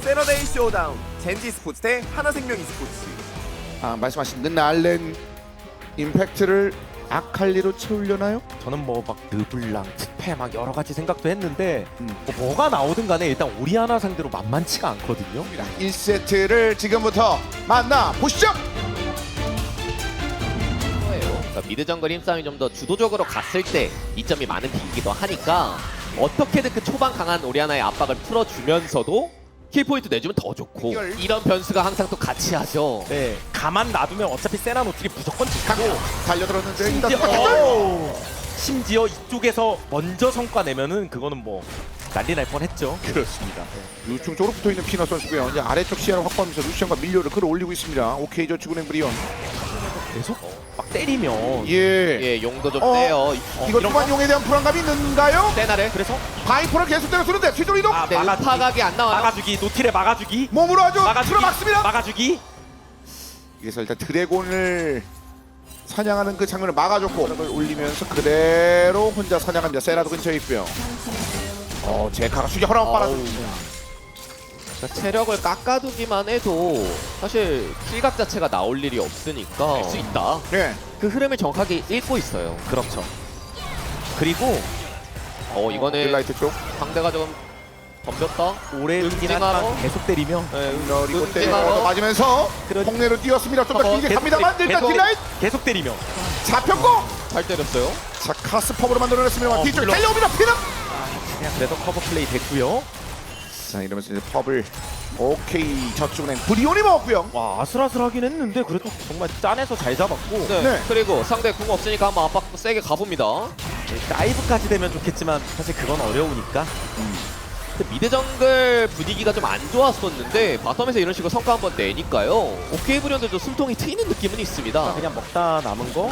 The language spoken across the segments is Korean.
세러데이 쇼다운 젠지 스포츠 대 하나생명 e스포츠 아, 말씀하신 르날렌 임팩트를 아칼리로 채우려나요? 저는 뭐막 르블랑, 특패 막 여러 가지 생각도 했는데 음. 뭐 뭐가 나오든 간에 일단 오리아나 상대로 만만치가 않거든요. 1세트를 지금부터 만나 보시죠. 거예요. 그러니까 미드 정글 힘싸움이 좀 더 주도적으로 갔을 때 이점이 많은 픽이기도 하니까 어떻게든 그 초반 강한 오리아나의 압박을 풀어주면서도 킬 포인트 내주면 더 좋고 이걸- 이런 변수가 항상 또 같이 하죠. 네, 가만 놔두면 어차피 세나 노틸이 무조건 좋고 달려들었는데 일단 심지어, 어우, 심지어 이쪽에서 먼저 성과 내면은 그거는 뭐 난리 날 뻔했죠. 그렇습니다. 유충 쪽으로 붙어 있는 피너 선수고요. 이제 아래쪽 시야를 확보하면서 루시안과 밀려를 끌어올리고 있습니다. 오케이 저축은행 브리온. 계속 막 때리면 예. 예, 용도 좀 어? 떼요. 이거 이런 투만용에 대한 불안감이 있는가요? 세나를 그래서 바이퍼를 계속 때려 쓰는데 뒤로 이동. 아, 네, 막아주기. 안 나와요. 막아주기, 노틸에 막아주기, 몸으로 아주 막아주기, 들어막습니다. 막아주기. 여기서 일단 드래곤을 사냥하는 그 장면을 막아줬고 그걸 올리면서 그대로 혼자 사냥합니다. 세라도 근처에 있고요. 어 제카가 수기 허락 빨아줍니다. 그러니까 체력을 깎아두기만 해도 사실 킬각 자체가 나올 일이 없으니까 할 수 있다. 네. 그 흐름을 정확하게 읽고 있어요. 그렇죠. 그리고 어 이거는 딜라이트 쪽. 상대가 좀 덤볐다. 오래 응징하러? 계속 때리면 네, 그리고 응징하러- 때려 맞으면서 그런- 폭내로 뛰었습니다. 좀더 어, 길게 계속 갑니다만 때리- 일단 계속- 딜라이트 계속 때리면 잡혔고 잘 때렸어요. 자 카스퍼브로 만들어냈습니다만 어, 뒤쪽 물론- 달려옵니다. 피는 그냥 그래도 커버 플레이 됐고요. 자 이러면서 이제 펍을 오케이 저축은행 브리온이 먹었고요. 와 아슬아슬하긴 했는데 그래도 정말 짠해서 잘 잡았고 네. 네. 그리고 상대 궁 없으니까 한번 압박 세게 가봅니다. 다이브까지 되면 좋겠지만 사실 그건 어려우니까 근데 미드 정글 분위기가 좀 안 좋았었는데 바텀에서 이런 식으로 성과 한번 내니까요. 오케이 브리온들도 숨통이 트이는 느낌은 있습니다. 그냥 먹다 남은 거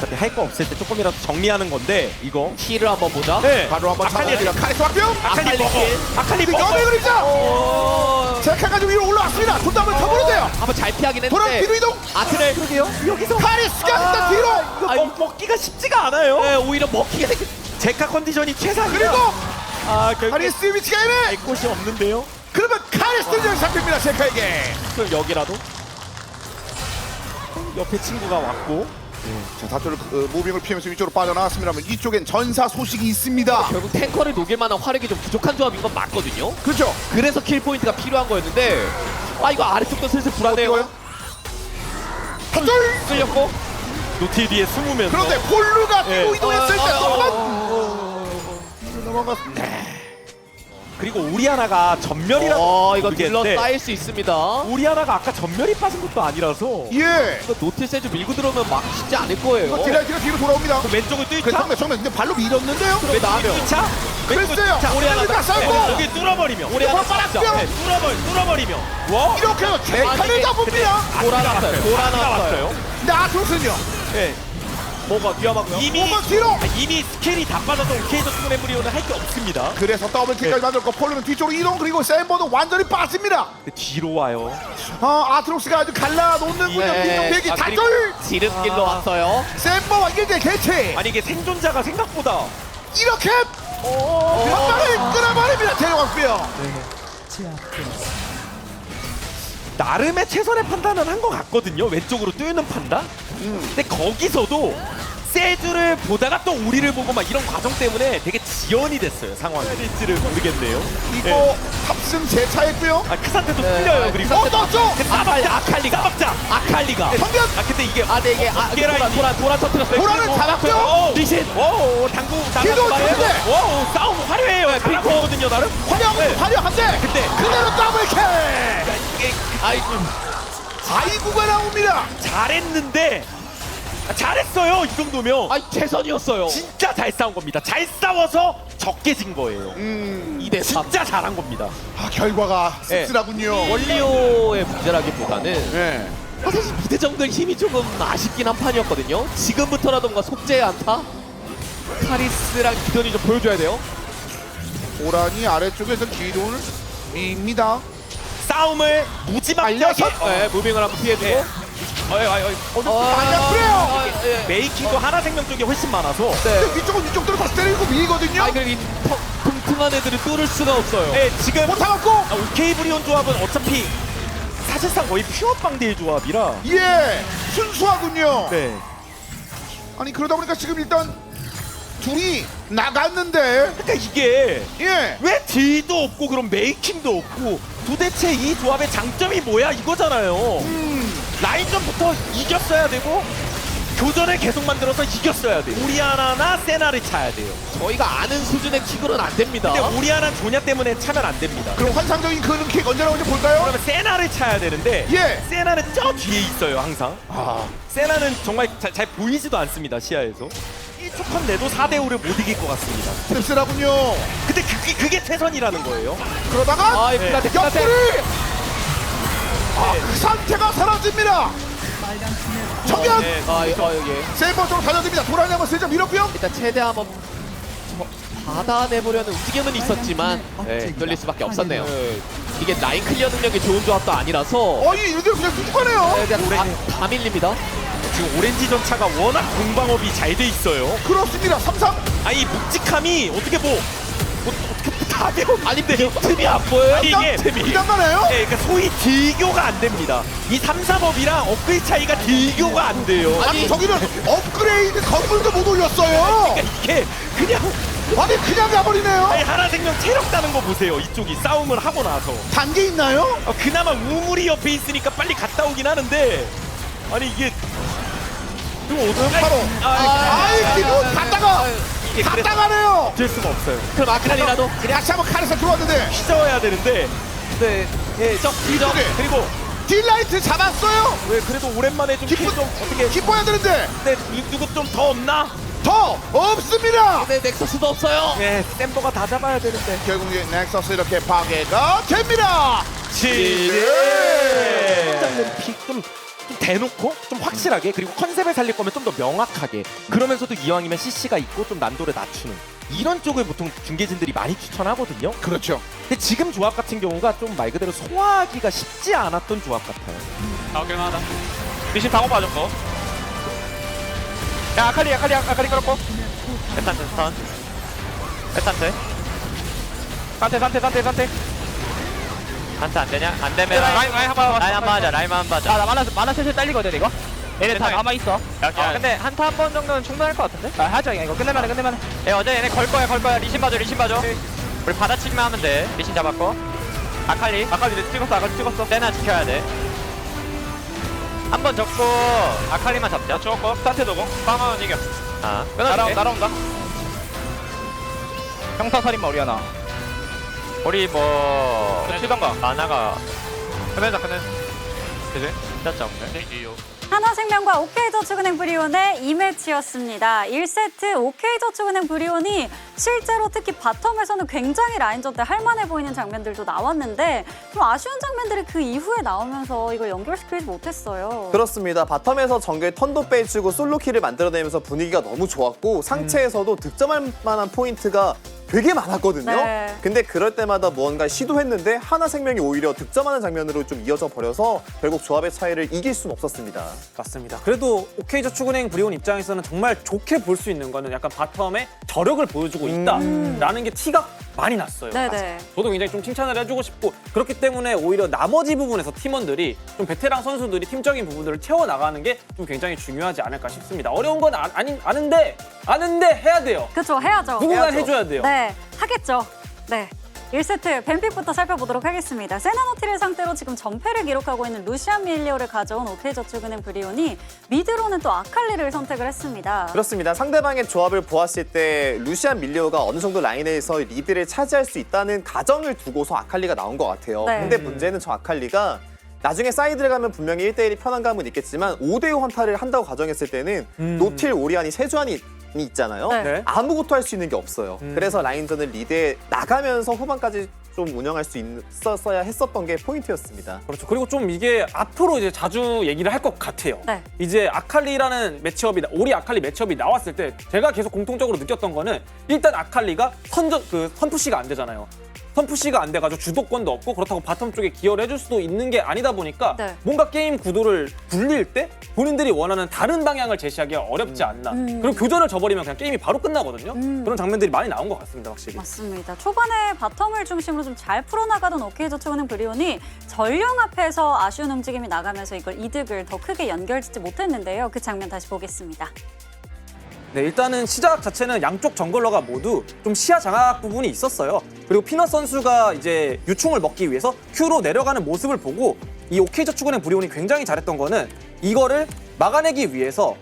어차피 할 거 없을 때 조금이라도 정리하는 건데 이거 킬을 한번 보자. 네 바로 한번 아칼리 잡아냅니다. 카리스 왔고요. 아칼리 아칼리 먹어 킬. 아칼리 먹어 염의 그림자. 어... 제카가 좀 위로 올라왔습니다. 돈담을 쳐보는데요. 한번 잘 피하긴 돌아 했는데 뒤로 이동. 아트를 그러게요. 여기서 카리스가 일단 뒤로. 이거. 먹, 먹기가 쉽지가 않아요 네, 오히려 먹히게. 제카 컨디션이 최상이야 그리고 아 결국 카리스 위치가 애매. 알 곳이 없는데요 그러면 카리스 등장 잡힙니다. 제카에게. 그럼 여기라도 옆에 친구가 왔고 자 다들 그, 무빙을 피하면서 위쪽으로 빠져나왔습니다만 이쪽엔 전사 소식이 있습니다. 결국 탱커를 녹일 만한 화력이 좀 부족한 조합인 건 맞거든요. 그렇죠. 그래서 킬 포인트가 필요한 거였는데 아 이거 아래쪽도 슬슬 불안해요. 한줄 끌렸고 노틸 뒤에 숨으면서 그런데 폴루가 뛰고 예. 이동했을 때 어, 어, 또한 넘어갔습니다. 그리고 우리아나가 전멸이라고 어 이거 딜러 모르겠는데 쌓일 수 있습니다. 우리아나가 아까 전멸이 빠진 것도 아니라서 예. 이거 노틸 세주 밀고 들어오면 막 쉽지 않을 거예요. 이거 딜라이트가 뒤로 돌아옵니다. 그 왼쪽을 그 뚫자 정면 정면 근데 발로 밀었는데요. 왜 나면? 차 글쎄요. 다 싸고 네, 여기 뚫어버리면 오리아나 이거 빨았고요. 네, 뚫어버 뚫어버리면 와 이렇게 해서 아니, 제카를 이게- 잡습니다. 돌아놨어요. 돌아놨어요. 나좋군요. 네. 뭐가 위험하고요 이미 뭔가 뒤로. 아, 이미 스킬이 다 빠져서 오케이저 스크램블리오는 할 게 없습니다 그래서 더블 킬까지 네. 만들고 폴루는 뒤쪽으로 이동 그리고 샘버도 완전히 빠집니다. 근데 뒤로 와요 아 아트록스가 아주 갈라놓는군요. 네. 빈정배기 아, 다줄 지름길로 아. 왔어요. 샘버와 일대 개체 아니 이게 생존자가 생각보다 이렇게 어... 한 방에 끌어버립니다. 데려갔고요. 나름의 최선의 판단은 한 것 같거든요 왼쪽으로 뚫는 판단 근데 거기서도 세주를 보다가 또 우리를 보고 막 이런 과정 때문에 되게 지연이 됐어요 상황이 될지를 모르겠네요 이거 탑승 재차했고요. 아 크산테도 네, 틀려요 아, 그리고 어 떴죠. 그 아칼리가 아칼리가 막자 아칼리가 성견 아 근데 이게 아, 네, 이게 아, 라인이- 도란, 도란, 도란 터뜨렸어요. 그리고- 잡았고요. 오, 리신 오 당구 기도 좋은데. 말이에요. 오 싸움 화려해요 핑크거든요 나름 화려한 네. 화려한데 근데 그대로 더블킬. 이게 아이, 아이구가 나옵니다. 잘했는데 아, 잘했어요 이 정도면 아이 최선이었어요. 진짜 잘 싸운 겁니다 잘 싸워서 적게 진 거예요 음, 2대 3. 진짜 잘한 겁니다 아 결과가 네. 씁쓸하군요. 원리오의 문제라기보다는 네. 사실 미드 정글 힘이 조금 아쉽긴 한 판이었거든요. 지금부터라도 뭔가 속죄의 안타? 카리스랑 기돈이 좀 보여줘야 돼요. 오란이 아래쪽에서 기론을 밉니다. 싸움을 무지막지하게 알려서? 네, 무빙을 한번 피해주고. 네. 어이, 어이, 어이. 어, 많이 아프네요. 아, 예. 메이킹도 하나 생명 쪽이 훨씬 많아서 네. 위쪽은 위쪽대로 다시 때리고 밀거든요. 아, 그리고 이 턱, 퉁퉁 훌륭한 애들을 뚫을 수가 없어요. 네, 지금 못 타갖고 아, 오케이 브리온 조합은 어차피 사실상 거의 퓨어 빵딜 조합이라 예 순수하군요. 네. 아니 그러다 보니까 지금 일단 둘이 나갔는데 그러니까 이게 예 왜 딜도 없고 그럼 메이킹도 없고 도대체 이 조합의 장점이 뭐야 이거잖아요. 음, 라인전부터 이겼어야 되고 교전을 계속 만들어서 이겼어야 돼요. 오리아나나 세나를 차야 돼요. 저희가 아는 수준의 킥으로는 안 됩니다. 근데 오리아나 조냐 때문에 차면 안 됩니다. 그럼 환상적인 그런 킥 언제 나오는지 볼까요? 그러면 세나를 차야 되는데 예. 세나는 저 뒤에 있어요 항상. 아 세나는 정말 잘, 잘 보이지도 않습니다 시야에서. 1초컷 내도 4대5를 못 이길 것 같습니다. 씁쓸하군요. 근데 그게, 그게 최선이라는 거예요. 그러다가 아, 이 플라테, 플라테. 옆구리 아 그 상태가 사라집니다. 정면 네, 아, 예, 아, 예. 세번 쪽으로 달려듭니다. 도란이 한번 슬쩍 밀었고요. 일단 최대 한번 저- 받아내보려는 움직임은 있었지만 네, 뚫릴 수밖에 없었네요. 이게 라인 클리어 능력이 좋은 조합도 아니라서 어 이 이들 그냥 뚝뚝하네요. 네, 그냥 다, 다 밀립니다. 지금 오렌지 전차가 워낙 공방업이 잘 돼 있어요. 그렇습니다. 삼삼 아니 묵직함이 어떻게 뭐, 없 아니 틈이 안 보여요? 아니, 이게 이단가나요? 네, 그러니까 소위 딜교가 안 됩니다. 이 3, 3업이랑 업그레이드 차이가 딜교가 안 돼요. 아니 저기는 업그레이드 건물도 못 올렸어요. 그러니까 이게 그냥 아니 그냥 가버리네요. 아니 하나생명 체력 따는 거 보세요. 이쪽이 싸움을 하고 나서 단계 있나요? 어, 그나마 우물이 옆에 있으니까 빨리 갔다 오긴 하는데 아니 이게 좀 오늘 바로 아이 기분 갔다가 이게 그래서 갔다가네요. 될 수가 없어요. 그럼 아크라리라도 다시 한번 칼에서 들어왔는데 휘저어야 되는데 네, 네, 적 이쪽에 그리고 딜라이트 잡았어요. 왜 그래도 오랜만에 좀 기쁜 좀 어떻게 기뻐야 되는데 근데 누- 누구 좀 더 없나? 더 없습니다. 네, 넥서스도 없어요. 예, 샘버가 다 잡아야 되는데. 결국 이제 넥서스 이렇게 파괴가 됩니다. 장면 픽좀 좀 대놓고 좀 확실하게 그리고 컨셉을 살릴 거면 좀 더 명확하게 그러면서도 이왕이면 CC가 있고 좀 난도를 낮추는 이런 쪽을 보통 중계진들이 많이 추천하거든요. 그렇죠. 근데 지금 조합 같은 경우가 좀 말 그대로 소화하기가 쉽지 않았던 조합 같아요. 나오긴 하다. 미신 방어 빠졌고. 야, 아칼리, 아칼리, 아칼리 끌었고. 에탄테, 스턴. 에탄테. 산테, 산테, 산테, 산테. 산테 안 되냐? 안 되면. 라인, 라인 한번 라인 한번 하자, 라인 한번 하자. 아, 나 만화, 만화 슬슬 딸리거든, 이거? 얘네 다 남아 있어. 아, 근데 한타 한 번 정도는 충분할 것 같은데? 아, 하자, 이거. 끝내면 해, 끝내면 해. 예, 어제 얘네 걸 거야, 걸 거야. 리신 봐줘, 리신 봐줘. 우리 받아치기만 하면 돼. 리신 잡았고. 아칼리. 아칼리 찍었어, 아칼리 찍었어. 세나 지켜야 돼. 한 번 접고 아칼리만 잡자. 접고 스타트 도고 빵은 이겨. 아, 날아 날아온다. 형사 살인마 우리 하나. 우리 뭐 치던가 만화가 끝내자 끝내. 그지? 진짜 없네. 하나생명과 OK저축은행 브리온의 2매치였습니다. 1세트 OK저축은행 브리온이 실제로 특히 바텀에서는 굉장히 라인전 때 할만해 보이는 장면들도 나왔는데 좀 아쉬운 장면들이 그 이후에 나오면서 이걸 연결시키지 못했어요. 그렇습니다. 바텀에서 정글 턴도 빼주고 솔로킬을 만들어내면서 분위기가 너무 좋았고 상체에서도 득점할 만한 포인트가 되게 많았거든요. 네. 근데 그럴 때마다 무언가 시도했는데 하나 생명이 오히려 득점하는 장면으로 좀 이어져 버려서 결국 조합의 차이를 이길 수는 없었습니다. 맞습니다. 그래도 OK저축은행 브리온 입장에서는 정말 좋게 볼 수 있는 거는 약간 바텀에 저력을 보여주고 있다라는 게 티가 많이 났어요. 네네. 저도 굉장히 좀 칭찬을 해주고 싶고 그렇기 때문에 오히려 나머지 부분에서 팀원들이 좀 베테랑 선수들이 팀적인 부분들을 채워 나가는 게 좀 굉장히 중요하지 않을까 싶습니다. 어려운 건 아, 아니, 아는데 아는데 해야 돼요. 그렇죠. 해야죠. 누군가. 해줘야 돼요. 네, 하겠죠. 네. 1세트 뱀픽부터 살펴보도록 하겠습니다. 세나노티를 상대로 지금 전패를 기록하고 있는 루시안 밀리오를 가져온 OK저축은행 브리온이 미드로는 또 아칼리를 선택을 했습니다. 그렇습니다. 상대방의 조합을 보았을 때 루시안 밀리오가 어느 정도 라인에서 리드를 차지할 수 있다는 가정을 두고서 아칼리가 나온 것 같아요. 네. 근데 문제는 저 아칼리가 나중에 사이드를 가면 분명히 1대1이 편한 감은 있겠지만 5대5 환타를 한다고 가정했을 때는 노틸, 오리안이 세주안이 있잖아요. 네. 네. 아무것도 할 수 있는 게 없어요. 그래서 라인전을 리드에 나가면서 후반까지 좀 운영할 수 있었어야 했었던 게 포인트였습니다. 그렇죠. 그리고 좀 이게 앞으로 이제 자주 얘기를 할 것 같아요. 네. 이제 아칼리라는 매치업이 나- 오리 아칼리 매치업이 나왔을 때 제가 계속 공통적으로 느꼈던 거는 일단 아칼리가 선전 그 선푸시가 안 되잖아요. 선푸시가 안 돼가지고 주도권도 없고 그렇다고 바텀 쪽에 기여를 해줄 수도 있는 게 아니다 보니까 네. 뭔가 게임 구도를 굴릴 때 본인들이 원하는 다른 방향을 제시하기가 어렵지 않나. 음. 그리고 교전을 져버리면 그냥 게임이 바로 끝나거든요. 음. 그런 장면들이 많이 나온 것 같습니다, 확실히. 맞습니다. 초반에 바텀을 중심으로 좀 잘 풀어나가던 오케이저축은행 브리온이 전령 앞에서 아쉬운 움직임이 나가면서 이걸 이득을 더 크게 연결짓지 못했는데요. 그 장면 다시 보겠습니다. 네, 일단은 시작 자체는 양쪽 정글러가 모두 좀 시야 장악 부분이 있었어요. 그리고 피넛 선수가 이제 유충을 먹기 위해서 Q로 내려가는 모습을 보고 이 오케이저축은행 브리온이 굉장히 잘했던 거는 이거를 막아내기 위해서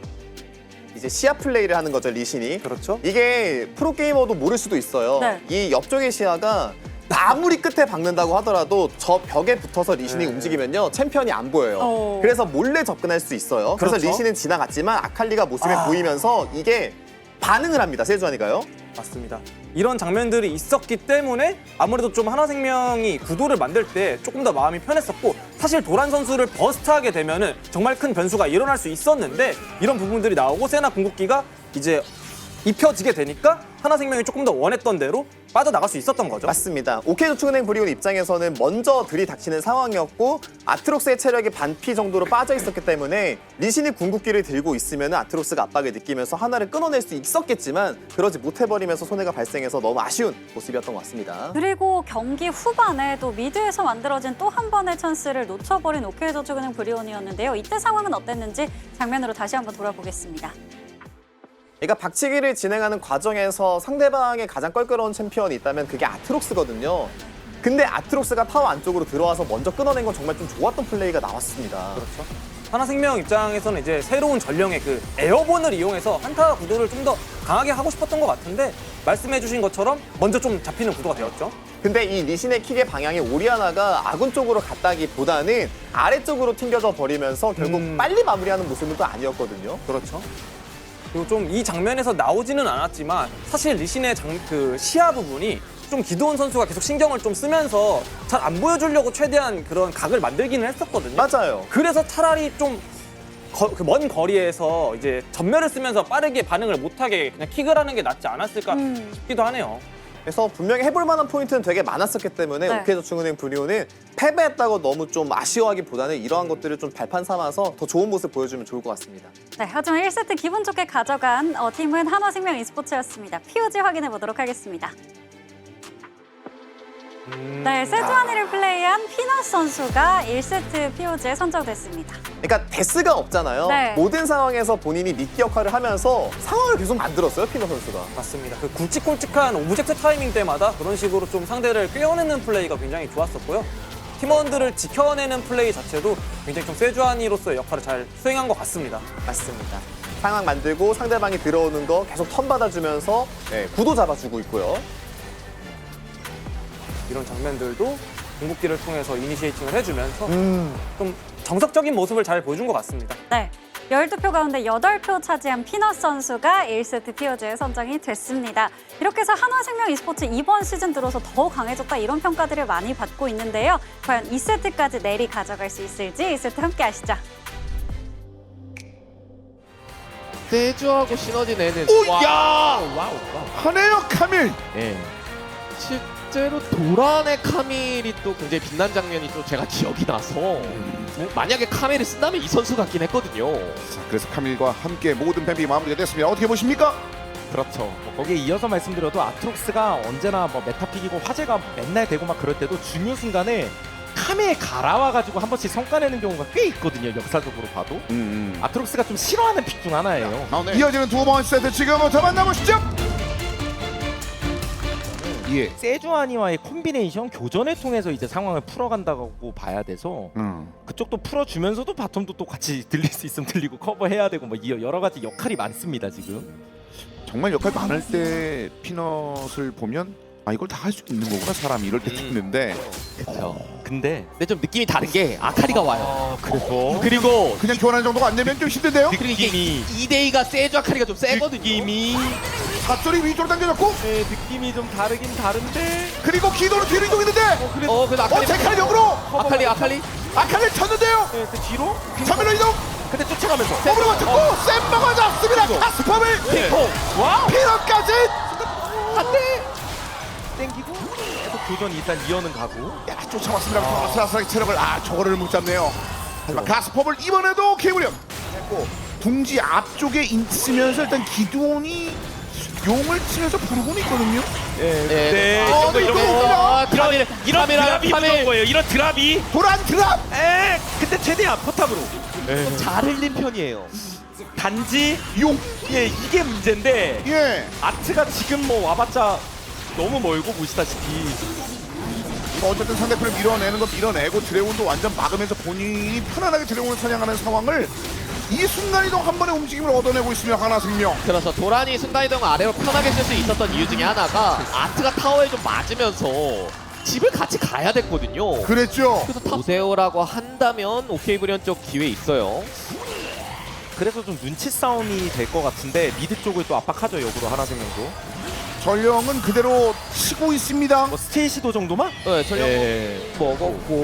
이제 시야 플레이를 하는 거죠 리신이. 그렇죠. 이게 프로 게이머도 모를 수도 있어요. 네. 이 옆쪽의 시야가 아무리 끝에 박는다고 하더라도 저 벽에 붙어서 리신이 네. 움직이면요 챔피언이 안 보여요. 어. 그래서 몰래 접근할 수 있어요. 그래서 그렇죠. 리신은 지나갔지만 아칼리가 모습에 아. 보이면서 이게 반응을 합니다. 세주아니가요. 맞습니다. 이런 장면들이 있었기 때문에 아무래도 좀 하나생명이 구도를 만들 때 조금 더 마음이 편했었고 사실 도란 선수를 버스트하게 되면은 정말 큰 변수가 일어날 수 있었는데 이런 부분들이 나오고 세나 궁극기가 이제 입혀지게 되니까 하나생명이 조금 더 원했던 대로 빠져나갈 수 있었던 거죠. 맞습니다. 오케이저축은행 브리온 입장에서는 먼저 들이닥치는 상황이었고 아트록스의 체력이 반피 정도로 빠져 있었기 때문에 리신이 궁극기를 들고 있으면 아트록스가 압박을 느끼면서 하나를 끊어낼 수 있었겠지만 그러지 못해버리면서 손해가 발생해서 너무 아쉬운 모습이었던 것 같습니다. 그리고 경기 후반에 또 미드에서 만들어진 또 한 번의 찬스를 놓쳐버린 오케이저축은행 브리온이었는데요. 이때 상황은 어땠는지 장면으로 다시 한번 돌아보겠습니다. 그러니까 박치기를 진행하는 과정에서 상대방의 가장 껄끄러운 챔피언이 있다면 그게 아트록스거든요. 근데 아트록스가 타워 안쪽으로 들어와서 먼저 끊어낸 건 정말 좀 좋았던 플레이가 나왔습니다. 그렇죠. 하나생명 입장에서는 이제 새로운 전령의 그 에어본을 이용해서 한타 구도를 좀 더 강하게 하고 싶었던 것 같은데 말씀해주신 것처럼 먼저 좀 잡히는 구도가 되었죠. 근데 이 리신의 킥의 방향이 오리아나가 아군 쪽으로 갔다기보다는 아래쪽으로 튕겨져 버리면서 결국 음. 빨리 마무리하는 모습은 또 아니었거든요. 그렇죠. 그리고 좀 이 장면에서 나오지는 않았지만 사실 리신의 장, 그 시야 부분이 좀 기도원 선수가 계속 신경을 좀 쓰면서 잘 안 보여주려고 최대한 그런 각을 만들기는 했었거든요. 맞아요. 그래서 차라리 좀 그먼 거리에서 이제 전멸을 쓰면서 빠르게 반응을 못하게 그냥 킥을 하는 게 낫지 않았을까 음. 싶기도 하네요. 그래서 분명히 해볼 만한 포인트는 되게 많았었기 때문에 네. 오케이저축은행 브리오는 패배했다고 너무 좀 아쉬워하기보다는 이러한 것들을 좀 발판 삼아서 더 좋은 모습 보여주면 좋을 것 같습니다. 네, 하지만 1세트 기분 좋게 가져간 어, 팀은 한화생명 e스포츠였습니다. POG 확인해 보도록 하겠습니다. 네, 세주아니를 플레이한 피넛 선수가 1세트 POG에 선정됐습니다. 그러니까 데스가 없잖아요. 네. 모든 상황에서 본인이 미끼 역할을 하면서 상황을 계속 만들었어요, 피너 선수가. 맞습니다. 그 굵직굵직한 오브젝트 타이밍 때마다 그런 식으로 좀 상대를 꿰어내는 플레이가 굉장히 좋았었고요. 팀원들을 지켜내는 플레이 자체도 굉장히 좀 세주아니로서의 역할을 잘 수행한 것 같습니다. 맞습니다. 상황 만들고 상대방이 들어오는 거 계속 턴 받아주면서 네, 구도 잡아주고 있고요. 이런 장면들도 궁극기를 통해서 이니시에이팅을 해주면서 음. 좀 정석적인 모습을 잘 보여준 것 같습니다. 네, 12표 가운데 8표 차지한 피넛 선수가 1세트 POG에 선정이 됐습니다. 이렇게 해서 한화생명 e스포츠 이번 시즌 들어서 더 강해졌다 이런 평가들을 많이 받고 있는데요. 과연 2세트까지 내리 가져갈 수 있을지 2세트 함께 하시죠. 세주하고 시너지 내는 오, 와, 야! 와우 와우. 하네요 카밀. 예. 실제로 도란의 카밀이 또 굉장히 빛난 장면이 또 제가 기억이 나서 뭐 만약에 카밀을 쓴다면 이 선수 같긴 했거든요. 자, 그래서 카밀과 함께 모든 뱀비 마무리가 됐습니다. 어떻게 보십니까? 그렇죠. 뭐 거기에 이어서 말씀드려도 아트록스가 언제나 뭐 메타픽이고 화제가 맨날 되고 막 그럴 때도 중요 순간에 카메에 갈아와가지고 한 번씩 성과내는 경우가 꽤 있거든요. 역사적으로 봐도. 음, 음. 아트록스가 좀 싫어하는 픽 중 하나예요. 이어지는 두 번째 세트 지금부터 만나보시죠. 예. 세주아니와의 콤비네이션 교전을 통해서 이제 상황을 풀어간다고 봐야 돼서 음. 그쪽도 풀어주면서도 바텀도 또 같이 들릴 수 있으면 들리고 커버해야 되고 뭐이 여러 가지 역할이 많습니다 지금. 정말 역할 많을 때 피넛을 보면 아 이걸 다 할수 있는 거구나 사람이. 이럴 때 듣는데. 그렇죠. 근데 근데 좀 느낌이 다른 게 아카리가 와요. 그래서? 그리고 그냥 교환하는 정도가 안 되면 좀 힘든데요. 그리고 이게 느낌이. 2대2가 세주 아카리가 좀 세거든요. 느낌이. 사소리 위쪽으로 당겨졌고. 네, 느낌이 좀 다르긴 다른데. 그리고 기도로 뒤로 이동했는데. 어, 그래도 어 아칼리 제칼 역으로. 아칼리 아칼리? 아칼리 쳤는데요. 네, 그 뒤로? 카밀로 이동. 근데 쫓아가면서. 몸으로 맞췄고 쌤버가 잡습니다. 가스펌을 핑퐁 와우. 피넛까지. 안돼 땡기고 계속 교전 일단 이어는 가고 야 쫓아왔습니다. 아슬아슬하게 체력을 아 저거를 못 잡네요. 하지만 가스법을 이번에도 케이블령 했고 둥지 앞쪽에 있으면서 일단 기두온이 용을 치면서 부르고는 있거든요. 예, 네. 네. 어, 이런 거 이런 이거 거 뭐야? 이런 드랍이 무서운 거예요. 이런 드랍이 도란 드랍. 에 근데 최대한 포탑으로 잘 흘린 편이에요. 단지 용. 예 이게 문제인데 예. 아트가 지금 뭐 와봤자 너무 멀고 보시다시피 이거 어쨌든 상대편을 밀어내는 거 밀어내고 드래곤도 완전 막으면서 본인이 편안하게 드래곤을 사냥하는 상황을 이 순간이동 한 번의 움직임을 얻어내고 있으며 하나 생명. 그래서 도란이 순간이동 아래로 편하게 쓸 수 있었던 이유 중에 하나가 아트가 타워에 좀 맞으면서 집을 같이 가야 됐거든요. 그랬죠. 그래서 타... 오세오라고 한다면 오케이 브리온 쪽 기회 있어요. 그래서 좀 눈치 싸움이 될 것 같은데 미드 쪽을 또 압박하죠 역으로 하나 생명도 전령은 그대로 치고 있습니다. 뭐 스테이시도 정도만? 네, 전력 예. 먹었고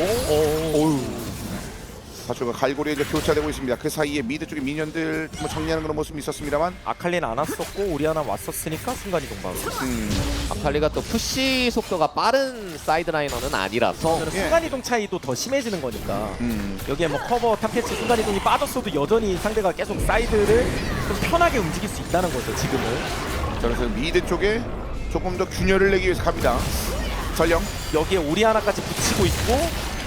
사초가 갈고리에 이제 교차되고 있습니다. 그 사이에 미드 쪽에 미니언들 뭐 정리하는 그런 모습이 있었습니다만 아칼리는 안 왔었고 우리 하나 왔었으니까 순간이동 바로 음, 아칼리가 또 푸시 속도가 빠른 사이드 라이너는 아니라서 예. 순간 이동 차이도 더 심해지는 거니까 음. 여기에 뭐 커버 탐캐치 순간 이동이 빠졌어도 여전히 상대가 계속 사이드를 좀 편하게 움직일 수 있다는 거죠 지금은 그래서 미드 쪽에 조금 더 균열을 내기 위해서 갑니다. 전령 여기에 우리 하나까지 붙이고 있고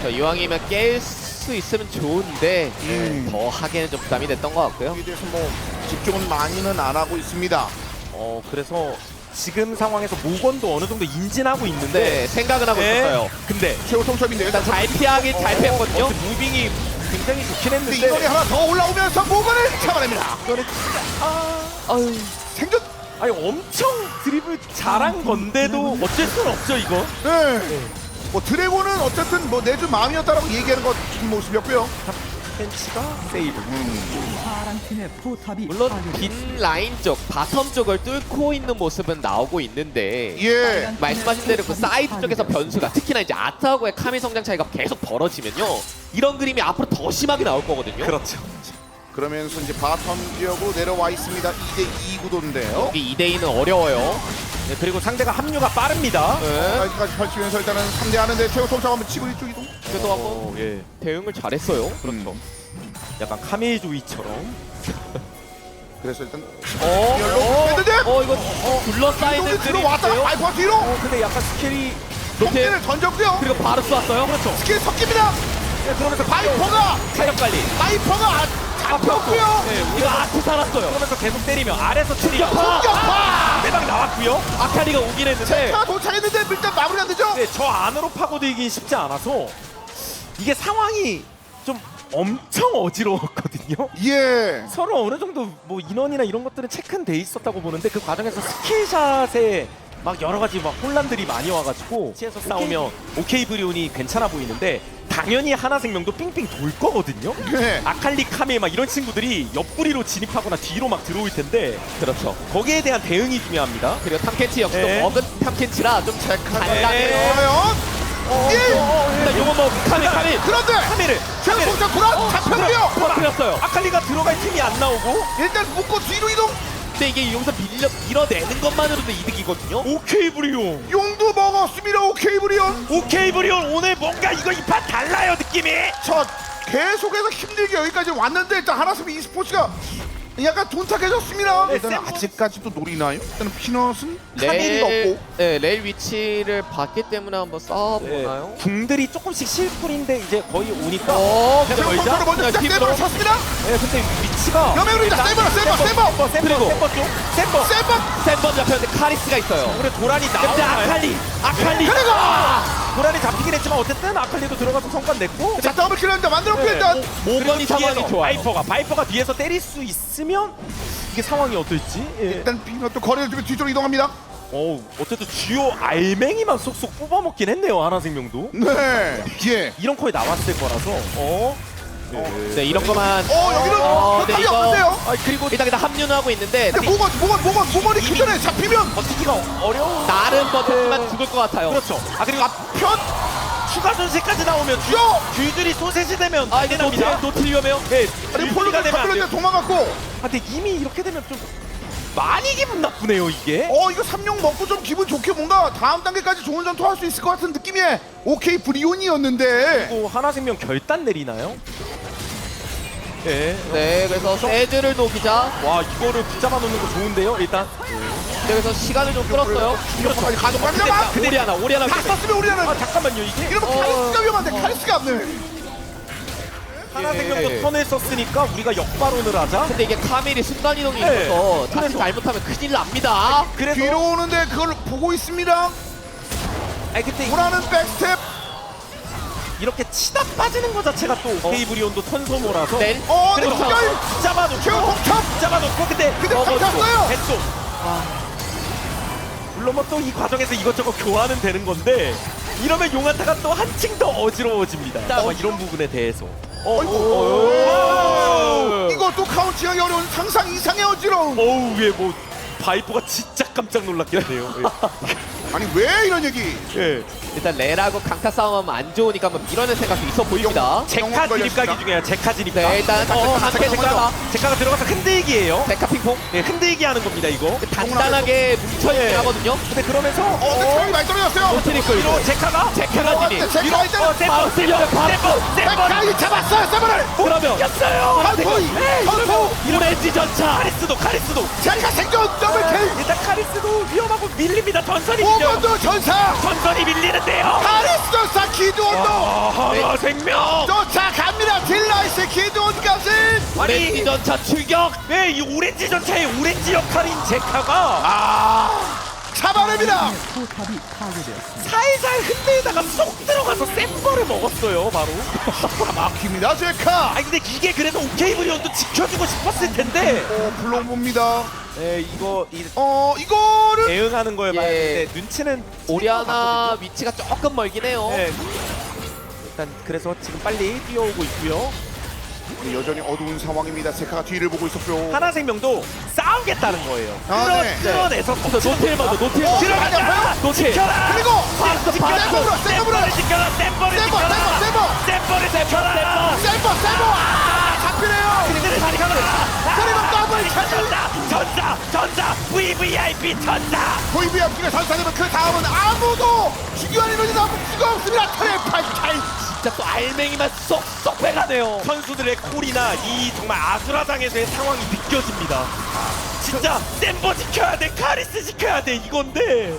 자, 이왕이면 깰 수 있으면 좋은데 음. 더 하기에는 좀 부담이 됐던 것 같고요. 여기에 대해서 뭐 집중은 많이는 안 하고 있습니다. 어 그래서 지금 상황에서 모건도 어느 정도 인진하고 있는데 네, 생각은 하고 네. 있었어요. 근데 최후 통첩인데요. 일단 잘 피하긴 잘 피했거든요. 어, 무빙이 굉장히 좋긴 근데 했는데 이번에 하나 더 올라오면서 모건을 잡아냅니다. 이거는 진짜 아 생존. 아니 엄청 드리블 잘한 건데도 어쩔 수는 없죠 이거 네. 뭐 드래곤은 어쨌든 뭐 내주 마음이었다라고 얘기하는 것 모습이었고요. 펜치가 세이브 물론 빈 라인 쪽, 바텀 쪽을 뚫고 있는 모습은 나오고 있는데 예. 말씀하신 대로 그 사이드 쪽에서 변수가 특히나 이제 아트하고의 카미 성장 차이가 계속 벌어지면요 이런 그림이 앞으로 더 심하게 나올 거거든요. 그렇죠 그러면서 이제 바텀 지역으로 내려와 있습니다. 2대2 구도인데요. 여기 2대2는 어려워요. 네, 그리고 상대가 합류가 빠릅니다 네. 까지 펼치면서 일단은 상대하는데 최후 통첩 한번 치고 이쪽 이동. 그래도 한번 어, 예 대응을 잘했어요. 그렇죠 약간 카메이조이처럼 그래서 일단 어, 열로 어, 했는데 어 이거 어, 둘러싸이는 이동이 들어왔다가 그림인데요. 파이퍼 뒤로 어 근데 약간 스킬이 롱진을 던졌고요. 그리고 바로 쐈어요. 그렇죠 스킬 섞입니다. 네, 그러면서 파이퍼가 체력 관리 파이퍼가 잡혔고요. 네 이거 아트 살았어요. 그러면서 계속 때리면 아래서 트리어 공격파. 매방 나왔고요 아카리가 오긴 했는데 자 도착했는데 일단 마무리 안 되죠? 네, 저 안으로 파고들긴 쉽지 않아서 이게 상황이 좀 엄청 어지러웠거든요. 예. 서로 어느 정도 뭐 인원이나 이런 것들은 체크는 돼 있었다고 보는데 그 과정에서 스킬샷에 막 여러 가지 막 혼란들이 많이 와가지고 치에서 싸우면 오케이 브리온이 괜찮아 보이는데 당연히 하나생명도 삥삥 돌 거거든요. 네. 아칼리 카메 막 이런 친구들이 옆구리로 진입하거나 뒤로 막 들어올 텐데 그렇죠. 거기에 대한 대응이 중요합니다. 그리고 탐켄치 역시 네. 또 먹은 탐켄치라 좀 간단해요. 네. 과연 예. 일단 요거 뭐 카미 카미 그런데 카메를 통첩 돌아 잡혔고요. 터뜨렸어요. 아칼리가 들어갈 팀이 안 나오고 일단 묶고 뒤로 이동. 근데 이게 여기서 밀려 밀어내는 것만으로도 이득이거든요. 오케이 브리온 용도 먹었습니다. 오케이 브리온. 오케이 브리온 오늘 뭔가 이거 이 판 달라요 느낌이 저 계속해서 힘들게 여기까지 왔는데 일단 하나스미 e스포츠가 약간 돈탁해졌습니다. 네, 일단 쌤- 아직까지도 노리나요? 일단 피넛은 카밀이 레일, 넣고 네, 레일 위치를 봤기 때문에 한번 싸워보나요? 궁들이 조금씩 실풀인데 이제 거의 오니까 어, 근데 멀자? 통첩으로 먼저 네, 시작. 세번을 쳤습니다. 네, 근데 위치가 여명으로 일단 세번 세번 세버 세버 그리고. 세버 쪽 세버 세번 센번 잡혔는데 카리스가 있어요. 우리 도란이 근데 나오나요? 아칼리, 아칼리. 그리고 도란이 잡히긴 했지만 어쨌든 아칼리도 들어가서 성과 냈고 자 더블킬 한다 만들었고 일단 모건이 상황이 좋아요. 바이퍼가 바이퍼가 뒤에서 때릴 수 있 으면 이게 상황이 어떨지 예. 일단 피넛도 거리를 두고 뒤쪽으로 이동합니다. 어우 어쨌든 주요 알맹이만 쏙쏙 뽑아먹긴 했네요 하나 생명도 네. 예. 이런 콜이 나왔을 거라서 어 네, 이런 것만. 어 여기는 어, 어, 네, 답이 이거. 없는데요. 아, 그리고 일단 일단 합류는 하고 있는데 근데 모건 모건 모건 모건이 그 전에 잡히면 버티기가 어려워 나름 버텼지만 죽을 것 같아요. 그렇죠 아 그리고 편 추가 손실까지 나오면 주, 요! 귤들이 소세지 되면 아, 이제 노틸. 노틸 위험해요. 네, 아니 폴로가 되면 안 돼요. 잡혔는데 도망갔고 아, 근데 이미 이렇게 되면 좀 많이 기분 나쁘네요 이게. 어 이거 삼룡 먹고 좀 기분 좋게 뭔가 다음 단계까지 좋은 전투 할 수 있을 것 같은 느낌의 오케이 브리온이었는데 또 하나생명 결단 내리나요? 네. 네, 그래서 세즈를 녹이자. 와 이거를 붙잡아 놓는 거 좋은데요 일단. 네, 그래서 시간을 좀 끌었어요. 이렇게까지 가져갑니다만 근데 오리아나, 오리아나 다 썼으면 우리는 아 잠깐만요 이게 이러면 카리스가 위험한데 카리스가 없네 하나 생명도 예. 턴을 썼으니까 우리가 역발언을 하자. 근데 이게 카밀이 순간 이동이 네. 있어서 다시 잘못하면 큰일 납니다. 그래서 뒤로 오는데 그걸 보고 있습니다 아니 근데 원하는 백스텝 이렇게 치다 빠지는 거 자체가 또 오케이 브리온도 턴 소모라서. 네. 어 그래서 근데 기가 잡아놓고 최후 공탑 잡아놓고 근데 근데 먹었고, 잡혔어요! 했어. 물론 뭐 또 이 과정에서 이것저것 교환은 되는 건데 이러면 용한타가 또 한층 더 어지러워집니다. 막 이런 부분에 대해서. 어, 어이구. 어, 이거 또 카운팅하기 어려운 상상 이상의 어지러움 어우 얘뭐 바이퍼가 진짜 깜짝 놀랐겠네요. 아니 왜 이런 얘기 예. 일단 레라고 강타 싸움하면 안 좋으니까 한번 밀어낼 생각도 있어 보입니다. 제카 진입각이. 중요해요. 제카 진입각. 네, 일단 어, 한테 제카, 제카가 제카가 들어가서 흔들기예요. 데카 핑퐁 예, 흔들기 하는 겁니다 이거. 단단하게 뭉쳐있긴 예. 하거든요. 근데 그러면서 어 근데 체력이 많이 떨어졌어요 끌고 위로 제카가 제카가 진입. 제카 일단 세번 세번 세번 잡았어요 세번을 그러면 겼어요. 한토이 한토 오렌지 전차. 카리스도 카리스도. 제카 생존 더블킬 일단 카리스도 위험하고 밀립니다. 전선이 밀려. 오건도 전사 전선이 밀리는 데요. 카리스 전사 기드온도 아, 하나 생명. 쫓아갑니다 딜라이스 기드온까지 오렌지 전차 출격. 네, 이 오렌지 전차의 오렌지 역할인 제카가 아 잡아냅니다 살살 흔들다가 쏙 들어가서 센벌을 먹었어요, 바로. 막힙니다 제카 아니 근데 이게 그래도 오케이 브리온도 지켜주고 싶었을 텐데. 어 불러봅니다 네, 이거 이 어 이거를 대응하는 거에 예. 때 눈치는 오리아나 위치가 조금 멀긴 해요. 네. 일단 그래서 지금 빨리 뛰어오고 있고요. 여전히 어두운 상황입니다 제카가 뒤를 보고 있었고요 하나 생명도 싸우겠다는 거예요. 아, 끌어, 네. 끌어내서 노틸 먼저 노틸 어, 들어간다. 맞아요. 노틸. 지켜라. 그리고 지켜라. 센버로 센버로 센벌을 지켜라. 센벌을 센버. 센버 센버 센벌을 지켜라. 센버 센버 아 잡히네요. 그리고 더 블킬 전사, 전사, 전사, VVIP 전사. VVIP가 전사되면 그 다음은 아무도 중요한 인원이 남을 수가 없습니다 타임 진짜 또 알맹이만 쏙쏙 빼가네요. 선수들의 콜이나 이 정말 아수라장에서의 상황이 느껴집니다. 진짜 센버 지켜야 돼, 카리스 지켜야 돼 이건데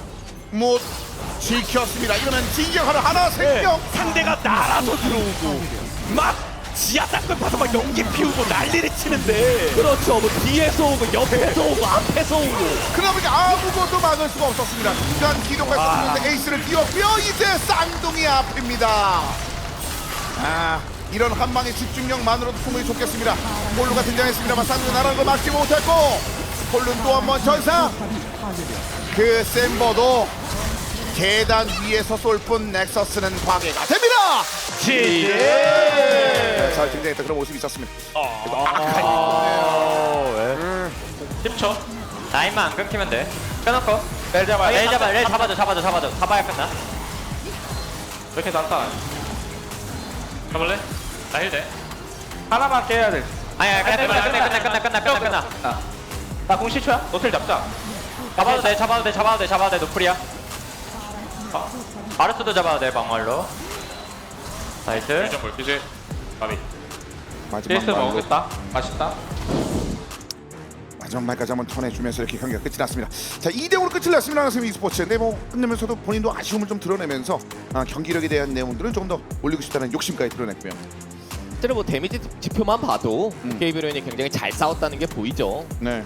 못 지켰습니다 이러면 진격하는 하나 네, 생명 상대가 날아서 들어오고 막 지하 땅굴 파서 막 연기 피우고 난리를 치는데. 그렇죠. 뭐 뒤에서 오고 옆에서 오고 앞에서 오고. 그러다 보니까 아무것도 막을 수가 없었습니다. 중간 기동할 수 없는데 에이스를 띄웠고요. 이제 쌍둥이 앞입니다. 아 이런 한 방의 집중력만으로도 충분히 좋겠습니다. 폴루가 등장했습니다만 쌍둥이 나라는 걸 막지 못했고 폴루는 또한 번 전사. 그 샘버도 계단 위에서 쏠 뿐 넥서스는 파괴가 됩니다. 네, 잘 등장했다 그런 모습이 있었습니다. 아. 초 아. 네. 음. 라인만 안 끊기면 돼. 빼놓고. 렐 잡아. 렐 잡아. 렐 잡아줘. 잡아줘. 잡아줘. 잡아야 끝나. 이렇게 단타. 가볼래? 나 힐 돼. 하나만 깨야 돼. 아니야. 끝나 끝나 끝나 끝나 끝나 끝나 끝나. 나 공시초야? 노틀 잡자. 잡아도 돼. 잡아도 돼. 잡아도 돼. 잡아도 돼. 노플이야. 어? 아르스도 잡아도 돼. 방말로. 나이스. 이제 뭘 이제 가비 마지막 힐스 말로 먹겠다 맛있다 마지막 말까지 한번 턴해주면서 이렇게 경기가 끝이 났습니다. 자, 2대 5로 끝을 냈습니다. 하나쌤 e스포츠인데 뭐 끝내면서도 본인도 아쉬움을 좀 드러내면서 아, 경기력에 대한 내용들을 좀 더 올리고 싶다는 욕심까지 드러냈고요. 실제로 뭐 데미지 지표만 봐도 음. 게이브로인이 굉장히 잘 싸웠다는 게 보이죠. 네.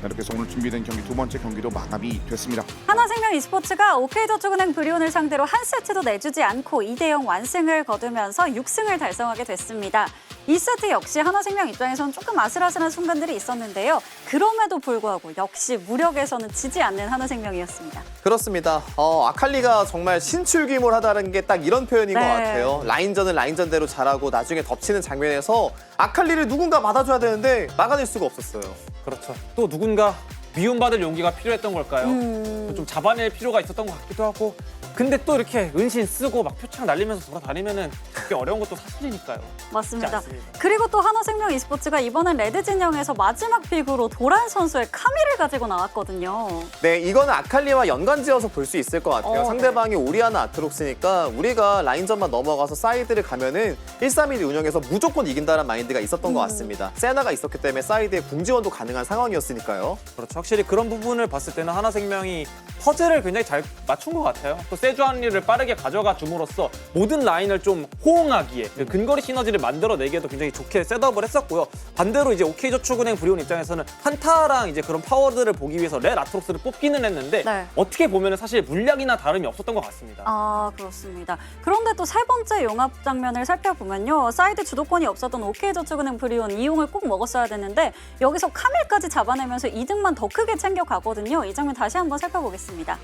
자, 이렇게 해서 오늘 준비된 경기 두 번째 경기도 마감이 됐습니다. 하나생명 e스포츠가 OK저축은행 브리온을 상대로 한 세트도 내주지 않고 2대0 완승을 거두면서 6승을 달성하게 됐습니다. 2세트 역시 하나생명 입장에서는 조금 아슬아슬한 순간들이 있었는데요. 그럼에도 불구하고 역시 무력에서는 지지 않는 하나생명이었습니다. 그렇습니다. 어, 아칼리가 정말 신출귀몰하다는 게 딱 이런 표현인 것 네. 같아요. 라인전은 라인전대로 잘하고 나중에 덮치는 장면에서 아칼리를 누군가 받아줘야 되는데 막아낼 수가 없었어요. 그렇죠. 또 누군가 미움받을 용기가 필요했던 걸까요? 음. 좀 잡아낼 필요가 있었던 것 같기도 하고 근데 또 이렇게 은신 쓰고 막 표창 날리면서 돌아다니면은 꽤 어려운 것도 사실이니까요. 맞습니다. 않습니다. 그리고 또 하나생명 e스포츠가 이번엔 레드 진영에서 마지막 픽으로 도란 선수의 카미를 가지고 나왔거든요. 네, 이거는 아칼리와 연관지어서 볼 수 있을 것 같아요. 어, 상대방이 오리아나 아트록스니까 우리가 라인전만 넘어가서 사이드를 가면은 1-3-1 운영에서 무조건 이긴다는 마인드가 있었던 것 같습니다. 세나가 있었기 때문에 사이드에 궁지원도 가능한 상황이었으니까요. 그렇죠. 확실히 그런 부분을 봤을 때는 하나생명이 퍼즐을 굉장히 잘 맞춘 것 같아요. 또 세주안리를 빠르게 가져가 줌으로써 모든 라인을 좀 호응하기에 그 근거리 시너지를 만들어내기에도 굉장히 좋게 셋업을 했었고요. 반대로 이제 OK저축은행 브리온 입장에서는 한타랑 이제 그런 파워들을 보기 위해서 레 라트록스를 뽑기는 했는데 네. 어떻게 보면 사실 물량이나 다름이 없었던 것 같습니다. 아 그렇습니다. 그런데 또 세 번째 용합 장면을 살펴보면요. 사이드 주도권이 없었던 OK저축은행 브리온 이용을 꼭 먹었어야 되는데 여기서 카밀까지 잡아내면서 이득만 더 크게 챙겨가거든요. 이 장면 다시 한번 살펴보겠습니다.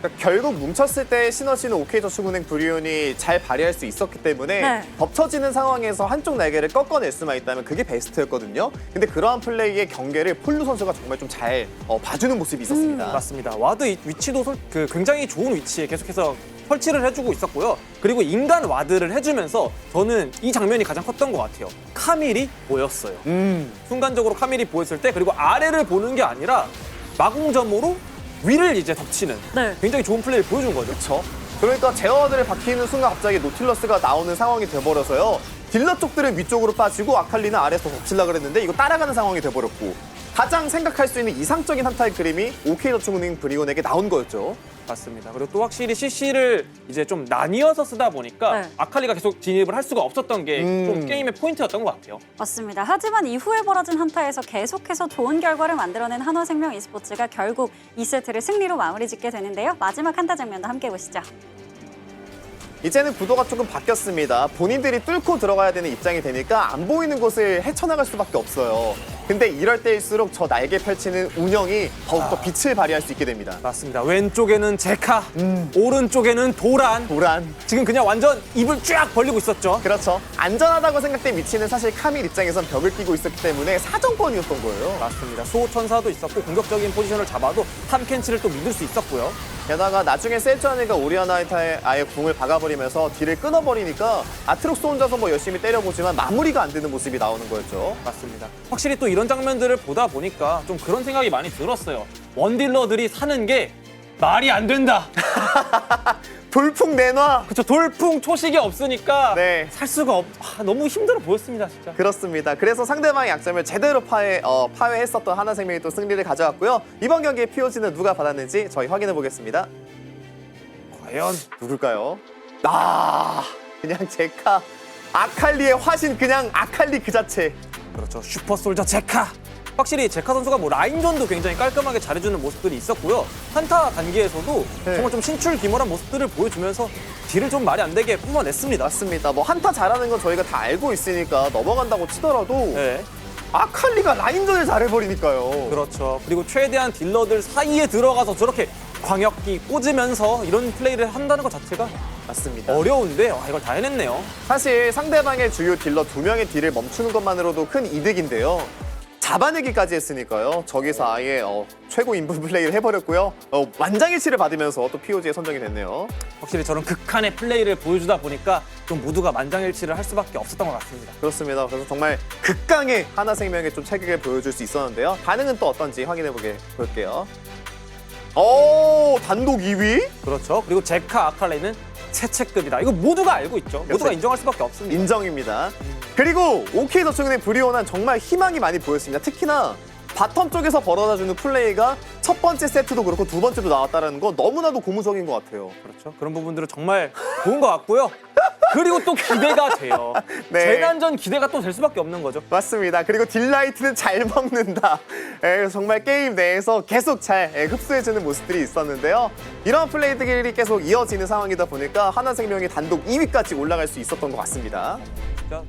그러니까 결국 뭉쳤을 때 시너지는 OK저축은행 브리온이 잘 발휘할 수 있었기 때문에 네. 덮쳐지는 상황에서 한쪽 날개를 꺾어낼 수만 있다면 그게 베스트였거든요. 근데 그러한 플레이의 경계를 폴루 선수가 정말 좀 잘 봐주는 모습이 있었습니다. 맞습니다. 와드 이- 위치도 솔- 그 굉장히 좋은 위치에 계속해서 설치를 해주고 있었고요. 그리고 인간 와드를 해주면서 저는 이 장면이 가장 컸던 것 같아요. 카밀이 보였어요. 음, 순간적으로 카밀이 보였을 때 그리고 아래를 보는 게 아니라 마공점으로 위를 이제 덮치는 네. 굉장히 좋은 플레이를 보여준 거죠. 그렇죠. 그러니까 제어들을 박히는 순간 갑자기 노틸러스가 나오는 상황이 돼버려서요. 딜러 쪽들은 위쪽으로 빠지고 아칼리는 아래에서 덮치려 그랬는데 이거 따라가는 상황이 돼버렸고 가장 생각할 수 있는 이상적인 한타의 그림이 OK저축은행 브리온에게 나온 거였죠. 맞습니다. 그리고 또 확실히 CC를 이제 좀 나뉘어서 쓰다 보니까 네. 아칼리가 계속 진입을 할 수가 없었던 게 좀 음. 게임의 포인트였던 것 같아요. 맞습니다. 하지만 이후에 벌어진 한타에서 계속해서 좋은 결과를 만들어낸 한화생명 e스포츠가 결국 2세트를 승리로 마무리 짓게 되는데요. 마지막 한타 장면도 함께 보시죠. 이제는 구도가 조금 바뀌었습니다. 본인들이 뚫고 들어가야 되는 입장이 되니까 안 보이는 곳을 헤쳐나갈 수밖에 없어요. 근데 이럴 때일수록 저 날개 펼치는 운영이 더욱더 빛을 발휘할 수 있게 됩니다. 맞습니다. 왼쪽에는 제카, 오른쪽에는 도란. 도란. 지금 그냥 완전 입을 쫙 벌리고 있었죠. 그렇죠. 안전하다고 생각된 위치는 사실 카밀 입장에선 벽을 끼고 있었기 때문에 사정권이었던 거예요. 맞습니다. 수호천사도 있었고 공격적인 포지션을 잡아도 탐켄치를 또 믿을 수 있었고요. 게다가 나중에 셀주아네가 오리아나이타의 아예 궁을 박아버리면서 딜을 끊어버리니까 아트록스 혼자서 뭐 열심히 때려보지만 마무리가 안 되는 모습이 나오는 거였죠. 맞습니다. 확실히 또 이런 장면들을 보다 보니까 좀 그런 생각이 많이 들었어요. 원딜러들이 사는 게 말이 안 된다. 돌풍 내놔! 그쵸 돌풍 초식이 없으니까 네. 살 수가 없. 아, 너무 힘들어 보였습니다 진짜. 그렇습니다. 그래서 상대방의 약점을 제대로 파괴, 어, 파괴했었던 하나생명이 또 승리를 가져갔고요. 이번 경기의 POG는 누가 받았는지 저희 확인해 보겠습니다. 과연 누굴까요? 아, 그냥 제카. 아칼리의 화신 그냥 아칼리 그 자체. 그렇죠 슈퍼솔저 제카. 확실히 제카 선수가 뭐 라인전도 굉장히 깔끔하게 잘해주는 모습들이 있었고요. 한타 단계에서도 네. 정말 좀 신출 기모한 모습들을 보여주면서 딜을 좀 말이 안 되게 뿜어냈습니다. 맞습니다. 뭐 한타 잘하는 건 저희가 다 알고 있으니까 넘어간다고 치더라도 네. 아칼리가 라인전을 잘해버리니까요. 그렇죠. 그리고 최대한 딜러들 사이에 들어가서 저렇게 광역기 꽂으면서 이런 플레이를 한다는 것 자체가 맞습니다. 어려운데 와, 이걸 다 해냈네요. 사실 상대방의 주요 딜러 두 명의 딜을 멈추는 것만으로도 큰 이득인데요. 잡아내기까지 했으니까요. 저기서 아예 어, 최고 인분 플레이를 해버렸고요. 어, 완장일치를 받으면서 또 POG에 선정이 됐네요. 확실히 저런 극한의 플레이를 보여주다 보니까 좀 모두가 만장일치를 할 수밖에 없었던 것 같습니다. 그렇습니다. 그래서 정말 극강의 하나생명의 좀 체격을 보여줄 수 있었는데요. 반응은 또 어떤지 확인해 보게 볼게요. 오 단독 2위? 그렇죠. 그리고 제카 아칼레는 최체급이다. 이거 모두가 알고 있죠. 모두가. 인정할 수밖에 없습니다. 인정입니다. 그리고 OK저축은행 브리오는 정말 희망이 많이 보였습니다. 특히나 바텀 쪽에서 벌어다 주는 플레이가 첫 번째 세트도 그렇고 두 번째도 나왔다는 거 너무나도 고무적인 것 같아요. 그렇죠. 그런 부분들은 정말 좋은 것 같고요. 그리고 또 기대가 돼요. 네. 재난전 기대가 또 될 수밖에 없는 거죠. 맞습니다. 그리고 딜라이트는 잘 먹는다. 에, 정말 게임 내에서 계속 잘 에, 흡수해주는 모습들이 있었는데요. 이런 플레이들이 계속 이어지는 상황이다 보니까 하나생명이 단독 2위까지 올라갈 수 있었던 것 같습니다. 진짜